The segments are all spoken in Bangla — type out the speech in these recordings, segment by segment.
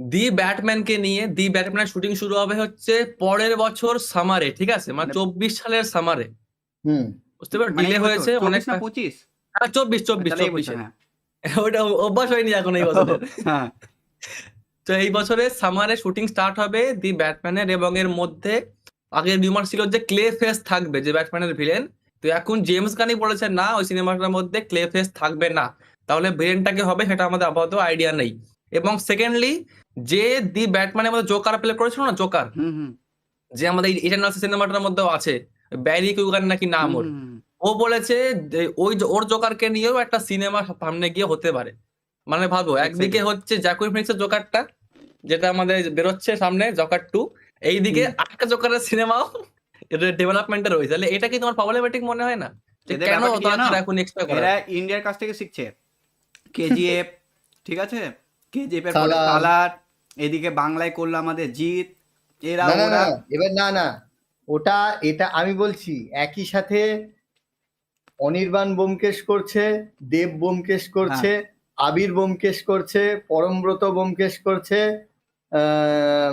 দি ব্যাটম্যানকে নিয়ে দি ব্যাটম্যানের শুটিং শুরু হবে হচ্ছে পরের বছর সামারে ঠিক আছে? মানে মানে- চব্বিশ সালের সামারে। বুঝতে পারো মানে ডিলে হয়েছে অনেক পঁচিশ? হ্যাঁ চব্বিশ চব্বিশ বছর, চব্বিশে। হ্যাঁ। ওটা অভ্যাস হয়নি এখন এই বছরের হ্যাঁ। তো এই বছরে সামারে শুটিং স্টার্ট হবে দি ব্যাটম্যানের এবং এর মধ্যে আগের রিউমার ছিল যে ক্লে ফেস থাকবে যে ব্যাটম্যানের ভিলেন তো এখন জেমস গানি বলেছে না ওই সিনেমাটার মধ্যে ক্লে ফেস থাকবে না। তাহলে ভিলেনটাকে হবে সেটা আমাদের আপাতত আইডিয়া নেই। এবং সেকেন্ডলি যে দি ব্যাটম্যানের মধ্যে জোকার প্লে করেছিল না জোকার হুম হুম। যে আমাদের ইটারনাল সিনেমাটার মধ্যেও আছে ব্যারি কিউগান নাকি নাম ওর ও বলেছে ওই যে ওর জোকারকে নিয়েও একটা সিনেমা সামনে গিয়ে হতে পারে। মানে ভাবো একদিকে হচ্ছে জ্যাকুইন ফিনিক্সের জোকারটা যেটা আমাদের বেরোচ্ছে সামনে জোকার টু এইদিকে আরেকটা জোকারের সিনেমাও ডেভেলপমেন্টে রয়েছে। তাহলে এটা কি তোমার প্রবলেমেটিক মনে হয় না? যে এদের কেন তারা এখন এক্সপেক্ট করে? এরা ইন্ডিয়ার কাছ থেকে শিখছে। কেজিএফ ঠিক আছে? কেজিএফ এর পরে সালার। এদিকে বাংলায় করল আমাদের জিৎ এরা না না এবার না না ওটা এটা আমি বলছি একই সাথে অনির্বাণ বোমকেশ করছে দেব বোমকেশ করছে আবির বোমকেশ করছে পরমব্রত বোমকেশ করছে আহ,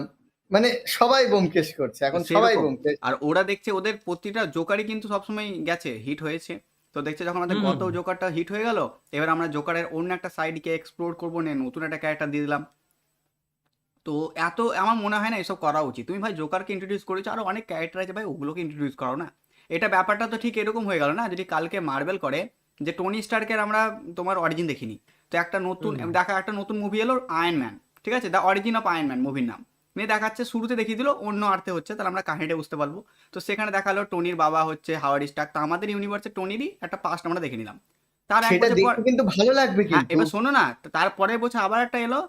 মানে সবাই বোমকেশ করছে এখন সবাই বোমকেশ। আর ওরা দেখছে ওদের প্রতিটা জোকারই কিন্তু সবসময় গেছে হিট হয়েছে। তো দেখছে যখন আমাদের। গত জোকারটা হিট হয়ে গেল এবার আমরা জোকারের অন্য একটা সাইডকে এক্সপ্লোর করব না নতুন একটা ক্যারেক্টার দিয়ে দিলাম। তো এত আমার মনে হয় না এসব করা উচিত। তুমি ভাই জোকারকে ইন্ট্রোডিউস করেছ আরও অনেক ক্যারেক্টার আছে ভাই ওগুলোকে ইন্ট্রোডিউস করো না। এটা ব্যাপারটা তো ঠিক এরকম হয়ে গেল না যদি কালকে মার্বেল করে যে টনি স্টার্কের আমরা তোমার অরিজিন দেখিনি। তো একটা নতুন দেখা একটা নতুন মুভি এলো আয়ন ম্যান ঠিক আছে? The origin of iron man মুভির নাম। নিয়ে দেখাচ্ছে শুরুতে দেখিয়ে দিল অন্য আর্থে হচ্ছে তাহলে আমরা কাহিনীটা বুঝতে পারব। তো সেখানে দেখাল টনির বাবা হচ্ছে হাওয়ার্ড স্টার্ক তো আমাদের ইউনিভার্সে টনিরই একটা পাস্ট আমরা দেখে নিলাম। তার এক বছর কিন্তু ভালো লাগবে হ্যাঁ এবার শোনো না তারপরে বছর আবার একটা এলো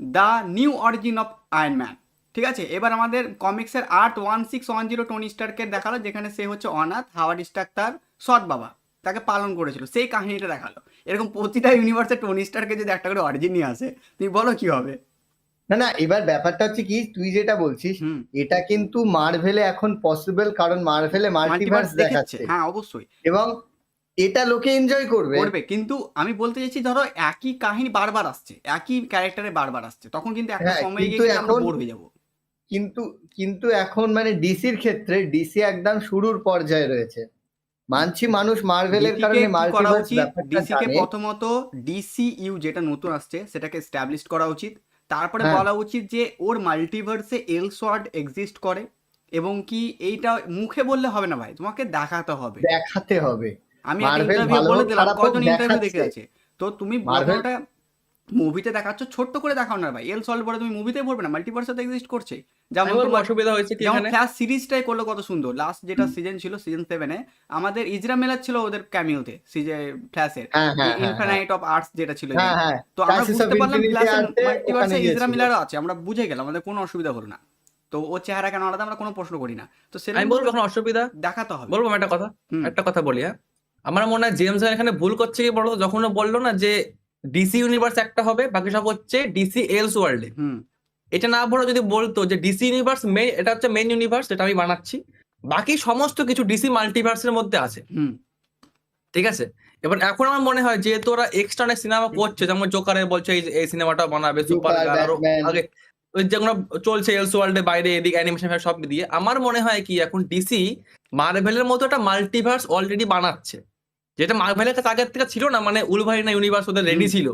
the new origin of iron man ঠিক আছে? এবার আমাদের কমিক্সের art one six one zero Tony স্টার্কের দেখাল যেখানে সে হচ্ছে অনাথ হাওয়ার্ড স্টার্ক তার সৎ বাবা। তাকে পালন করেছিল। সেই কাহিনীটা দেখাল। এরকম প্রতিটা ইউনিভার্সে টনি স্টারকে যদি একটা করে অরিজিন নিয়ে আসে তুমি বলো কি হবে? না না এবার ব্যাপারটা হচ্ছে কি তুই যেটা বলছিস এটা কিন্তু মার্ভেলে এখন পসিবল কারণ মার্ভেলে মাল্টিভার্স দেখাচ্ছে। হ্যাঁ অবশ্যই। এবং এটা লোকে এনজয় করবে। করবে। কিন্তু আমি বলতে চাইছি ধরো একই কাহিনী বারবার আসছে একই ক্যারেক্টারে বারবার আসছে তখন কিন্তু একটা হ্যাঁ, সময় গিয়ে আমরা এখন- বোর হয়ে যাব। কিন্তু কিন্তু এখন মানে ডিসির ক্ষেত্রে ডিসি একদম শুরুর পর্যায়ে রয়েছে। মানছি মানুষ মার্ভেলের কারণে মাল্টিভার্স ডিসিকে প্রথমত ডিসিইউ যেটা নতুন আসছে সেটাকে এস্টাবলিশ করা উচিত। তারপরে হ্যাঁ। বলা উচিত যে ওর মাল্টিভার্সে এলসওয়ার্ড এক্সিস্ট করে এবং কি এইটা মুখে বললে হবে না ভাই? তোমাকে দেখাতে হবে। দেখাতে হবে। আমি একটা ইন্টারভিউ বলে দিলাম কজন ইন্টারভিউ দেখে আছে তো তুমি মুভিতে দেখাচ্ছ ছোট্ট করে দেখাও না ভাই এল সল্ভ বলে তুমি মুভিতে পড়বে না মাল্টিভার্সে তো এক্সিস্ট করছে। যেমন তোমার অসুবিধা হয়েছে কি যেমন এখানে? ফ্ল্যাশ সিরিজটাই করল কত সুন্দর লাস্ট যেটা সিজন ছিল সিজন সেভেনে আমাদের ইজরা মেলার ছিল ওদের ক্যামিওতে সিজে ফ্ল্যাশের ইনফিনাইট অফ আর্টস যেটা ছিল হ্যাঁ হ্যাঁ। তো আমরা বুঝতে পারলাম Infinity মাল্টিভার্সে ইজরা। মিলারও আছে আমরা বুঝে গেলাম আমাদের কোনো অসুবিধা হলো না। তো ও চেহারা কেন আলাদা আমরা কোনো প্রশ্ন করি না। তো আমি বলব এখন অসুবিধা? দেখাতে হবে। বলব একটা কথা একটা কথা বলি হ্যাঁ? আমার মনে হয় জেমস এখানে ভুল করছে কি বলতো? যখন বলল না যে ডিসি ইউনিভার্স একটা হবে বাকি সব হচ্ছে ডিসি এলস ওয়ার্ল্ডে এটা না বলে যদি বলতো যে ডিসি ইউনিভার্স মেইন এটা হচ্ছে মেইন ইউনিভার্স এটা আমি বানাচ্ছি। বাকি সমস্ত কিছু ডিসি মাল্টিভার্সের মধ্যে আছে। ঠিক আছে? এবার এখন আমার মনে হয় যেহেতু ওরা এক্সট্রা অনেক সিনেমা করছে যেমন জোকারে বলছে এই সিনেমাটা বানাবে সুপার আরও আগে ওই যেগুলো চলছে এলস ওয়ার্ল্ডের বাইরে এদিকে অ্যানিমেশন সব দিয়ে। আমার মনে হয় কি এখন ডিসি মার্ভেলের মতো একটা মাল্টিভার্স অলরেডি বানাচ্ছে। যেটা মার্ভেলের কাছে আগের থেকে ছিল না মানে উলভারিনা ইউনিভার্স ওদের রেডি ছিল।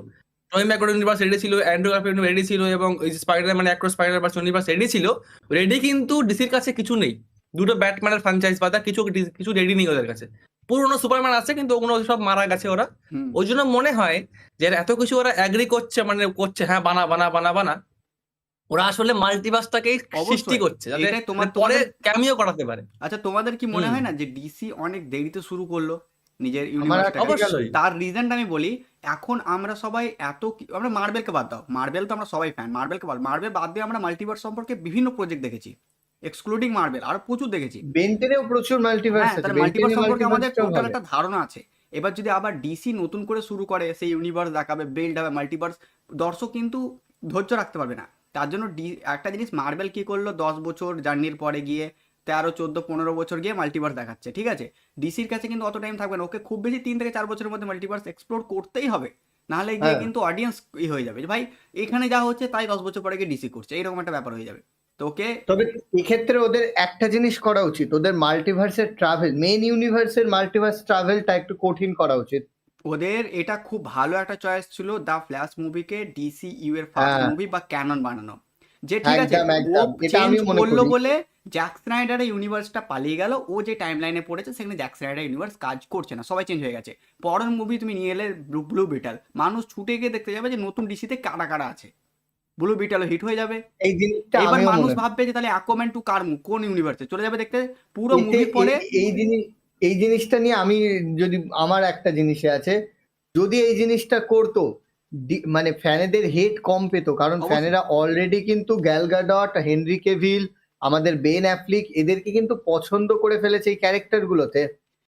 টমি ম্যাকরো ইউনিভার্স রেডি ছিল অ্যান্ড্রু গারফিল্ড রেডি ছিল এবং স্পাইডার মানে across spider verse universe ready ছিল রেডি কিন্তু ডিসির কাছে কিছু নেই। দুটো ব্যাটম্যানের ফ্র্যাঞ্চাইজ বাদা কিছু কিছু রেডি নেই ওদের কাছে। পুরোনো সুপারম্যান আছে কিন্তু ওগুলো সব মারা গেছে ওরা। ওই জন্য মনে হয় যে এত কিছু ওরা অ্যাগ্রি করছে মানে করছে হ্যাঁ বানা বানা বানা বানা। ওরা আসলে মাল্টিভার্সটাকেই। সৃষ্টি করছে তোমার- পরে ক্যামিও করাতে পারে। আচ্ছা তোমাদের কি মনে হয় না যে ডিসি অনেক দেরিতে শুরু করল? নিজের ইউনিভার্সটাকে তার রিজনটা আমি বলি এখন আমরা সবাই এত আমরা মার্বেলকে বাদ দাও। মার্বেল তো আমরা সবাই ফ্যান মার্বেলকে বাদ মার্বেল বাদ দিয়ে আমরা মাল্টিভার্স সম্পর্কে বিভিন্ন প্রজেক্ট দেখেছি। এক্সক্লুডিং মার্বেল আরও প্রচুর দেখেছি। বেন্টেনেও প্রচুর মাল্টিভার্স হ্যাঁ আছে। মাল্টিভার্স সম্পর্কে আমাদের টোটাল একটা ধারণা আছে। এবার যদি আবার ডিসি নতুন করে শুরু করে সেই ইউনিভার্স দেখাবে বিল্ড হবে মাল্টিভার্স দর্শক কিন্তু ধৈর্য রাখতে পারবে না। তার জন্য ডি একটা জিনিস মার্বেল কি করল দশ বছর জার্নির পরে গিয়ে তেরো চোদ্দ পনেরো বছর গিয়ে মাল্টিভার্স দেখাচ্ছে ঠিক আছে? ডিসির কাছে কিন্তু অত টাইম থাকবে না। ওকে খুব বেশি তিন থেকে চার বছরের মধ্যে মাল্টিভার্স এক্সপ্লোর করতেই হবে। নাহলে গিয়ে হ্যাঁ। কিন্তু অডিয়েন্স ই হয়ে যাবে ভাই এখানে যা হচ্ছে তাই দশ বছর পরে গিয়ে ডিসি করছে। এরকম একটা ব্যাপার হয়ে যাবে। তো ওকে তবে এক্ষেত্রে ওদের একটা জিনিস করা উচিত। ওদের মাল্টিভার্সের ট্রাভেল মেইন ইউনিভার্সের মাল্টিভার্স ট্রাভেলটা একটু কঠিন করা উচিত। ওদের এটা খুব ভালো একটা চয়েস ছিল দ্য ফ্ল্যাশ মুভিকে ডিসি ইউ এর ফার্স্ট হ্যাঁ। মুভি বা ক্যানন বানানো। যে ঠিক আছে একদম, ও এটা চেঞ্জ মনে করল করি। বলে জ্যাক স্নাইডারের ইউনিভার্সটা পালিয়ে গেল ও যে টাইম লাইনে পড়েছে সেখানে জ্যাক স্নাইডার ইউনিভার্স কাজ করছে না সবাই চেঞ্জ হয়ে গেছে। পরের মুভি তুমি নিয়ে এলে ব্লু ব্লু বিটাল মানুষ ছুটে গিয়ে দেখতে যাবে যে নতুন ডিসিতে কারা কারা আছে। ব্লু বিটালও হিট হয়ে যাবে। এই জিনিসটা এবার মানুষ ভাববে যে তাহলে অ্যাকোম্যান টু কার কোন ইউনিভার্সে চলে যাবে দেখতে পুরো মুভি পরে এই- এই জিনিস এই জিনিসটা নিয়ে আমি যদি আমার একটা জিনিসে আছে যদি এই জিনিসটা করতো মানে ফ্যানেদের হেট কম পেত কারণ ফ্যানেরা অলরেডি কিন্তু গ্যালগাডট হেনরি কেভিল আমাদের বেন অ্যাফ্লিক এদেরকে কিন্তু পছন্দ করে ফেলেছে এই ক্যারেক্টার গুলোতে।